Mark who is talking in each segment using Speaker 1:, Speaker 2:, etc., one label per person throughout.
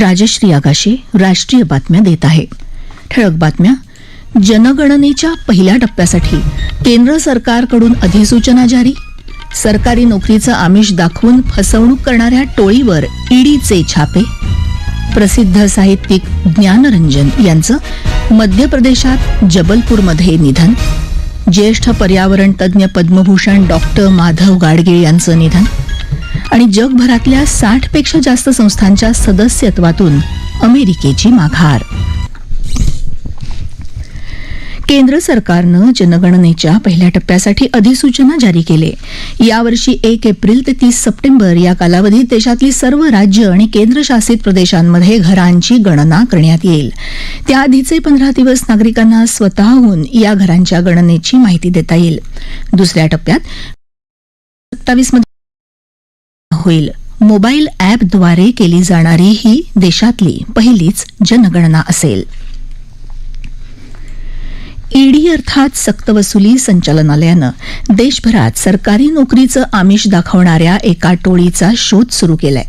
Speaker 1: राजश्री आगाशे राष्ट्रीय बातम्या देत आहे. ठळक बातम्या. जनगणनेच्या पहिल्या टप्प्यासाठी केंद्र सरकारकडून अधिसूचना जारी. सरकारी नोकरीचं आमिष दाखवून फसवणूक करणाऱ्या टोळीवर ईडीचे छापे. प्रसिद्ध साहित्यिक ज्ञानरंजन यांचं मध्य प्रदेशात जबलपूरमध्ये निधन. ज्येष्ठ पर्यावरण तज्ज्ञ पद्मभूषण डॉक्टर माधव गाडगीळ यांचं निधन. आणि जगभरातल्या साठपेक्षा जास्त संस्थांच्या सदस्यत्वातून अमेरिकेची माघार. केंद्र सरकारनं जनगणनेच्या पहिल्या टप्प्यासाठी अधिसूचना जारी केली. यावर्षी एक एप्रिल ते तीस सप्टेंबर या कालावधीत देशातली सर्व राज्य आणि केंद्रशासित प्रदेशांमध्ये घरांची गणना करण्यात येईल. त्याआधीचे पंधरा दिवस नागरिकांना स्वतःहून या घरांच्या गणनेची माहिती देता येईल. दुसऱ्या टप्प्यात सत्तावीस होईल. मोबाईल ॲपद्वारे केली जाणारी ही देशातली पहिलीच जनगणना असेल. ईडी अर्थात सक्तवसुली संचालनालयानं देशभरात सरकारी नोकरीचं आमिष दाखवणाऱ्या एका टोळीचा शोध सुरू केलाय.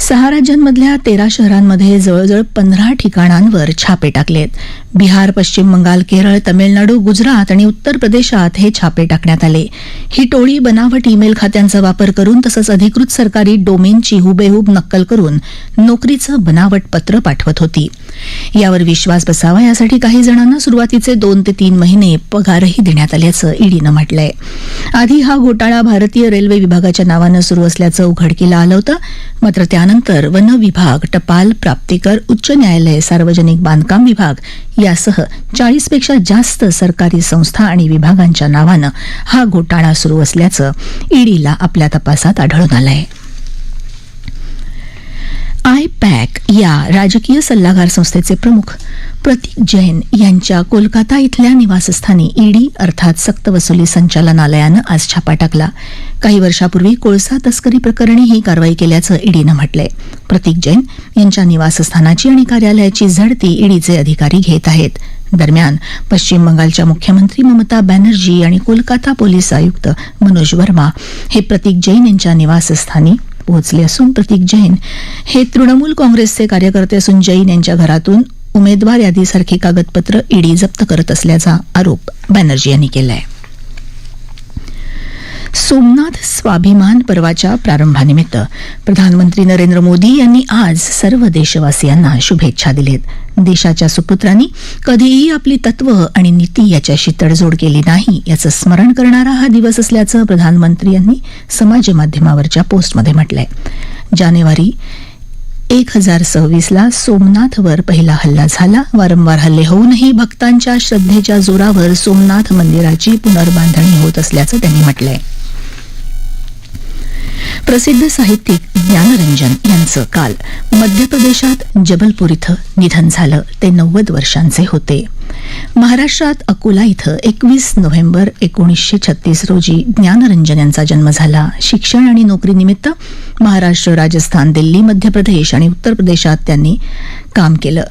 Speaker 1: सहा राज्यांमधल्या तेरा शहरांमध्ये जवळजवळ पंधरा ठिकाणांवर छापे टाकलेत. बिहार पश्चिम बंगाल केरळ तमिळनाडू गुजरात आणि उत्तर प्रदेशात हे छापे टाकण्यात आले. ही टोळी बनावट ईमेल खात्यांचा वापर करून तसंच अधिकृत सरकारी डोमेनची हुबेहूब नक्कल करून नोकरीचं बनावट पत्र पाठवत होती. यावर विश्वास बसावा यासाठी काही जणांना सुरुवातीचे दोन ते तीन महिने पगारही देण्यात आल्याचं ईडीनं म्हटलंय. आधी हा घोटाळा भारतीय रेल्वे विभागाच्या नावानं सुरू असल्याचं उघडकीला आलं होतं. मात्र त्यानंतर वन विभाग टपाल प्राप्तिकर उच्च न्यायालय सार्वजनिक बांधकाम विभाग यासह चाळीसपेक्षा जास्त सरकारी संस्था आणि विभागांच्या नावानं हा घोटाळा सुरू असल्याचं ईडीला आपल्या तपासात आढळून आलंय. आय पॅक या राजकीय सल्लागार संस्थेचे प्रमुख प्रतीक जैन यांच्या कोलकाता इथल्या निवासस्थानी ईडी अर्थात सक्तवसुली संचालनालयानं आज छापा टाकला. काही वर्षापूर्वी कोळसा तस्करी प्रकरणी ही कारवाई केल्याचं ईडीनं म्हटलंय. प्रतीक जैन यांच्या निवासस्थानाची आणि कार्यालयाची झडती ईडीचे अधिकारी घेत आहेत. दरम्यान पश्चिम बंगालच्या मुख्यमंत्री ममता बॅनर्जी आणि कोलकाता पोलीस आयुक्त मनोज वर्मा हे प्रतीक जैन यांच्या निवासस्थानी पोहोचले असून प्रतीक जैन हे तृणमूल काँग्रेसचे कार्यकर्ते असून जैन यांच्या घरातून उमेदवार यादीसारखी कागदपत्र ईडी जप्त करत असल्याचा आरोप बॅनर्जी यांनी केला आहे सोमनाथ स्वाभिमान पर्वाच्या प्रारंभानिमित्त प्रधानमंत्री नरेंद्र मोदी यांनी आज सर्व देशवासियांना शुभेच्छा दिलेत. देशाच्या सुपुत्रांनी कधीही आपली तत्व आणि नीती याच्याशी तडजोड केली नाही याचं स्मरण करणारा हा दिवस असल्याचं प्रधानमंत्री यांनी समाज माध्यमावरच्या पोस्टमध्ये म्हटलंय. जानेवारी एक हजार सव्वीसला सोमनाथवर पहिला हल्ला झाला. वारंवार हल्ले होऊनही भक्तांच्या श्रद्धेच्या जोरावर सोमनाथ मंदिराची पुनर्बांधणी होत असल्याचं त्यांनी म्हटलंय. प्रसिद्ध साहित्यिक ज्ञानरंजन यांचं काल मध्य प्रदेशात जबलपूर इथं निधन झालं. ते नव्वद वर्षांचे होते. महाराष्ट्रात अकोला इथं एकवीस नोव्हेंबर एकोणीसशे छत्तीस रोजी ज्ञानरंजन यांचा जन्म झाला. शिक्षण आणि नोकरीनिमित्त महाराष्ट्र राजस्थान दिल्ली मध्य प्रदेश आणि उत्तर प्रदेशात त्यांनी काम केलं.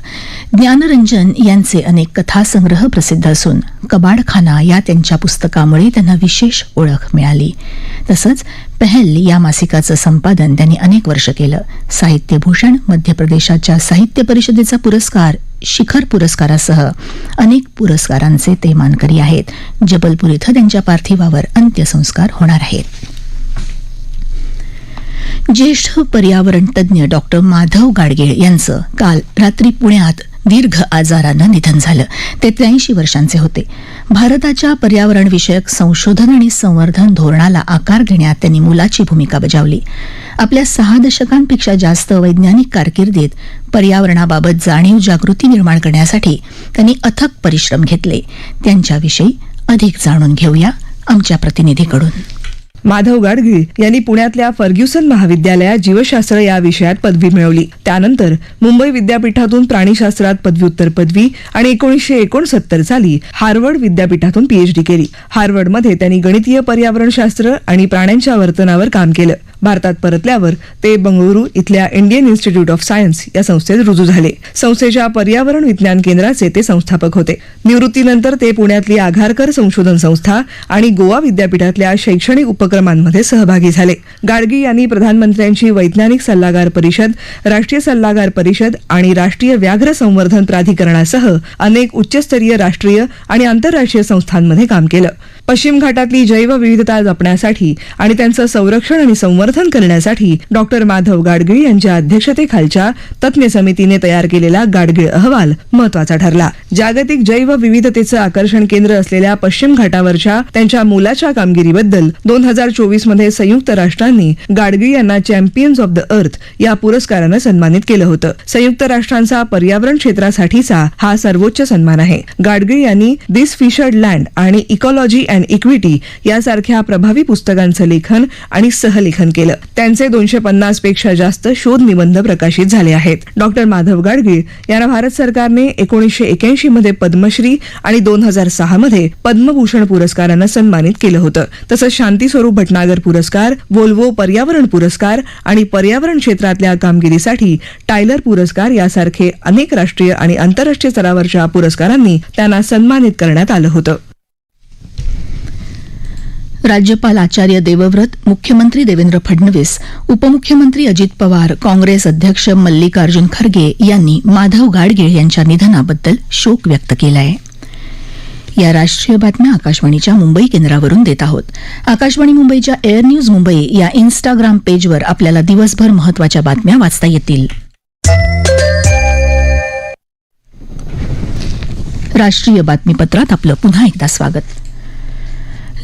Speaker 1: ज्ञानरंजन यांचे अनेक कथासंग्रह प्रसिद्ध असून कबाडखाना या त्यांच्या पुस्तकामुळे त्यांना विशेष ओळख मिळाली. तसंच पहल या मासिकाचं संपादन त्यांनी अनेक वर्ष केलं. साहित्यभूषण मध्य प्रदेशाच्या साहित्य परिषदेचा पुरस्कार शिखर पुरस्कारासह अनेक पुरस्कारांचे ते मानकरी आहेत. जबलपूर इथं त्यांच्या पार्थिवावर अंत्यसंस्कार होणार आहेत. ज्येष्ठ पर्यावरण तज्ज्ञ डॉक्टर माधव गाडगीळ यांचं काल रात्री पुण्यात दीर्घ आजारानं निधन झालं. ते त्र्याऐंशी वर्षांचे होते. भारताच्या पर्यावरणविषयक संशोधन आणि संवर्धन धोरणाला आकार देण्यात त्यांनी मोलाची भूमिका बजावली. आपल्या सहा दशकांपेक्षा जास्त वैज्ञानिक कारकिर्दीत पर्यावरणाबाबत जाणीव जागृती निर्माण करण्यासाठी त्यांनी अथक परिश्रम घेतले. त्यांच्याविषयी अधिक जाणून घेऊया आमच्या प्रतिनिधीकडून.
Speaker 2: माधव गाडगीळ यांनी पुण्यातल्या फर्ग्युसन महाविद्यालयात जीवशास्त्र या विषयात पदवी मिळवली. त्यानंतर मुंबई विद्यापीठातून प्राणीशास्त्रात पदव्युत्तर पदवी आणि एकोणीसशे एकोणसत्तर साली हार्वर्ड विद्यापीठातून पीएचडी केली. हार्वर्डमध्ये त्यांनी गणितीय पर्यावरणशास्त्र आणि प्राण्यांच्या वर्तनावर काम केलं. भारतात परतल्यावर ते बंगळुरू इथल्या इंडियन इन्स्टिट्यूट ऑफ सायन्स या संस्थेत रुजू झाले. संस्थेच्या पर्यावरण विज्ञान केंद्राचे ते संस्थापक होते. निवृत्तीनंतर ते पुण्यातली आघारकर संशोधन संस्था आणि गोवा विद्यापीठातल्या शैक्षणिक उपक्रमांमध्ये सहभागी झाले. गाडगी यांनी प्रधानमंत्र्यांची वैज्ञानिक सल्लागार परिषद राष्ट्रीय सल्लागार परिषद आणि राष्ट्रीय व्याघ्र संवर्धन प्राधिकरणासह अनेक उच्चस्तरीय राष्ट्रीय आणि आंतरराष्ट्रीय संस्थांमध्ये काम केलं. पश्चिम घाटातली जैवविविधता जपण्यासाठी आणि त्यांचं संरक्षण आणि संवर्धन करण्यासाठी डॉक्टर माधव गाडगीळ यांच्या अध्यक्षतेखालच्या तज्ञ समितीने तयार केलेला गाडगीळ अहवाल महत्त्वाचा ठरला. जागतिक जैवविविधतेचं आकर्षण केंद्र असलेल्या पश्चिम घाटावरच्या त्यांच्या मोलाच्या कामगिरीबद्दल दोन हजार चोवीसमध्ये संयुक्त राष्ट्रांनी गाडगीळ यांना चॅम्पियन्स ऑफ द अर्थ या पुरस्कारानं सन्मानित केलं होतं. संयुक्त राष्ट्रांचा पर्यावरण क्षेत्रासाठीचा हा सर्वोच्च सन्मान आहे. गाडगीळ यांनी दिस फिशर्ड लँड आणि इकॉलॉजी अँड इक्विटी यासारख्या प्रभावी पुस्तकांचं लेखन आणि सहलेखन केलं. त्यांचे दोनशे पन्नासपेक्षा जास्त शोध निबंध प्रकाशित झाले आहेत. डॉक्टर माधव गाडगीळ यांना भारत सरकारने एकोणीसशे एक्याऐंशी मध्ये पद्मश्री आणि दोन हजार सहा मध्ये पद्मभूषण पुरस्कारानं सन्मानित केलं होतं. तसंच शांती स्वरूप भटनागर पुरस्कार वोल्वो पर्यावरण पुरस्कार आणि पर्यावरण क्षेत्रातल्या कामगिरीसाठी टायलर पुरस्कार यासारखे अनेक राष्ट्रीय आणि आंतरराष्ट्रीय स्तरावरच्या पुरस्कारांनी त्यांना सन्मानित करण्यात आलं होतं.
Speaker 1: राज्यपाल आचार्य देवव्रत मुख्यमंत्री देवेंद्र फडणवीस उपमुख्यमंत्री अजित पवार काँग्रेस अध्यक्ष मल्लिकार्जुन खरगे यांनी माधव गाडगीळ यांच्या निधनाबद्दल शोक व्यक्त केला आहे या राष्ट्रीय बातम्या आकाशवाणीच्या मुंबई केंद्रावरून देत आहोत. आकाशवाणी मुंबईच्या एअर न्यूज मुंबई या इन्स्टाग्राम पेजवर आपल्याला दिवसभर महत्त्वाच्या बातम्या वाचता येतील. राष्ट्रीय बातमीपत्रात आपलं पुन्हा एकदा स्वागत.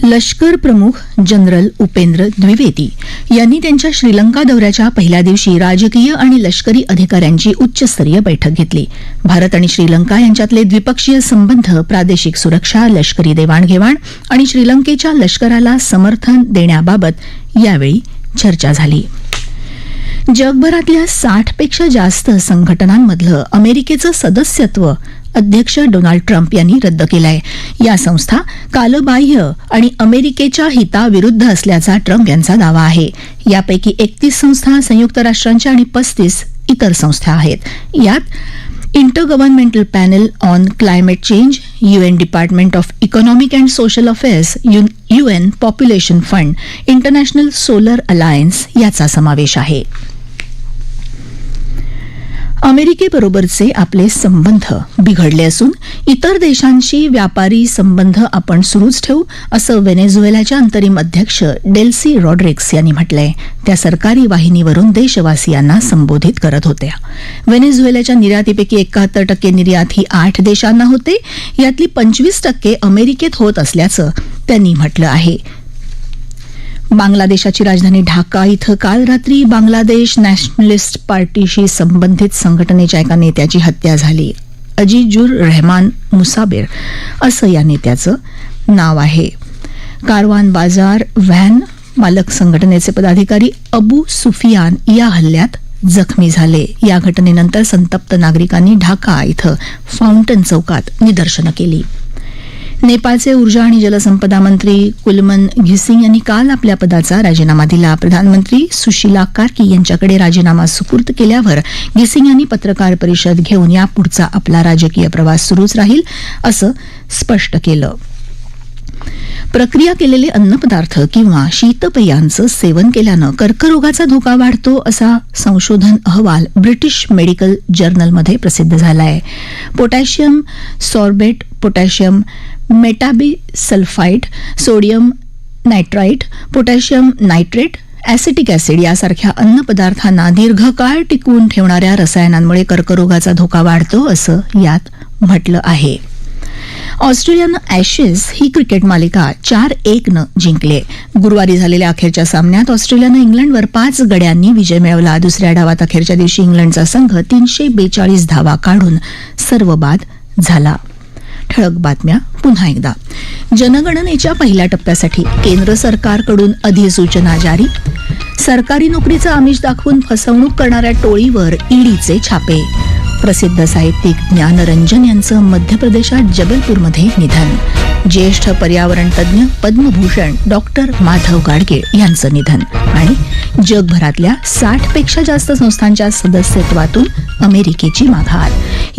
Speaker 1: लष्कर प्रमुख जनरल उपेंद्र द्विवेदी यांनी त्यांच्या श्रीलंका दौऱ्याच्या पहिल्या दिवशी राजकीय आणि लष्करी अधिकाऱ्यांची उच्चस्तरीय बैठक घेतली. भारत आणि श्रीलंका यांच्यातले द्विपक्षीय संबंध प्रादेशिक सुरक्षा लष्करी देवाणघेवाण आणि श्रीलंकेच्या लष्कराला समर्थन देण्याबाबत यावेळी चर्चा झाली. जगभरातल्या साठपेक्षा जास्त संघटनांमधलं अमेरिकेचं सदस्यत्व अध्यक्ष डोनाल्ड ट्रम्प यांनी रद्द केलाय. या संस्था कालबाह्य आणि अमेरिकेच्या हिताविरुद्ध असल्याचा ट्रम्प यांचा दावा आहे. यापैकी एकतीस संस्था संयुक्त राष्ट्रांच्या आणि पस्तीस इतर संस्था आहेत. यात intergovernmental panel on climate change UN department of economic and social affairs UN population fund international solar alliance याचा समावेश आहे. अमेरिकेबरोबरचे आपले संबंध बिघडले असून इतर देशांशी व्यापारी संबंध आपण सुरूच ठेवू असं व्हेनेझुएलाच्या अंतरिम अध्यक्ष डेल्सी रॉड्रिक्स यांनी म्हटलंय. त्या सरकारी वाहिनीवरून देशवासियांना संबोधित करत होत्या. व्हेनेझुएलाच्या निर्यातीपैकी एकाहत्तर टक्के निर्यात ही आठ देशांना होते. यातली पंचवीस टक्के अमेरिकेत होत असल्याचं त्यांनी म्हटलं आहे. बांगलादेशाची राजधानी ढाका इथं काल रात्री बांगलादेश नॅशनलिस्ट पार्टीशी संबंधित संघटनेच्या एका नेत्याची हत्या झाली. अजिजुर रहमान मुसाबेर असं या नेत्याचं नाव आहे. कारवान बाजार व्हॅन मालक संघटनेचे पदाधिकारी अबू सुफियान या हल्ल्यात जखमी झाले. या घटनेनंतर संतप्त नागरिकांनी ढाका इथं फाउंटन चौकात निदर्शनं केली. नेपाळचे ऊर्जा आणि जलसंपदा मंत्री कुलमन घिसिंग यांनी काल आपल्या पदाचा राजीनामा दिला. प्रधानमंत्री सुशीला कार्की यांच्याकडे राजीनामा सुपूर्द केल्यावर घिसिंग यांनी पत्रकार परिषद घेऊन यापुढचा आपला राजकीय प्रवास सुरूच राहील असं स्पष्ट केलं. प्रक्रिया केलेले अन्नपदार्थ किंवा शीतपेयांचं सेवन केल्यानं कर्करोगाचा धोका वाढतो असा संशोधन अहवाल ब्रिटिश मेडिकल जर्नलमध्ये प्रसिद्ध झाला आहे potassium sorbate potassium metabisulphite sodium nitrite potassium nitrate acetic acid यासारख्या अन्नपदार्थांना दीर्घकाळ टिकवून ठेवणाऱ्या रसायनांमुळे कर्करोगाचा धोका वाढतो असं यात म्हटलं आहे. ऑस्ट्रेलियानं ॲशेस ही क्रिकेट मालिका चार एकनं जिंकले. गुरुवारी झालेल्या अखेरच्या सामन्यात ऑस्ट्रेलियानं इंग्लंडवर पाच गड्यांनी विजय मिळवला. दुसऱ्या डावात अखेरच्या दिवशी इंग्लंडचा संघ तीनशे बेचाळीस धावा काढून सर्व बाद झाला. ठळक बातम्या पुन्हा एकदा. जनगणनेच्या पहिल्या टप्प्यासाठी केंद्र सरकारकडून अधिसूचना जारी. सरकारी नोकरीचं आमिष दाखवून फसवणूक करणाऱ्या टोळीवर ईडीचे छापे. प्रसिद्ध साहित्यिक ज्ञानरंजन यांचं मध्य प्रदेशात जबलपूरमध्ये निधन. ज्येष्ठ पर्यावरण तज्ज्ञ पद्मभूषण डॉक्टर माधव गाडगे यांचं निधन आणि जगभरातल्या साठपेक्षा जास्त संस्थांच्या सदस्यत्वातून अमेरिकेची माघार.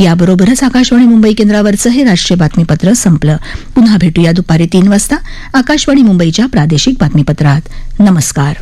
Speaker 1: याबरोबरच आकाशवाणी मुंबई केंद्रावरचं हे राष्ट्रीय बातमीपत्र संपलं. पुन्हा भेटूया दुपारी तीन वाजता आकाशवाणी मुंबईच्या प्रादेशिक बातमीपत्रात. नमस्कार.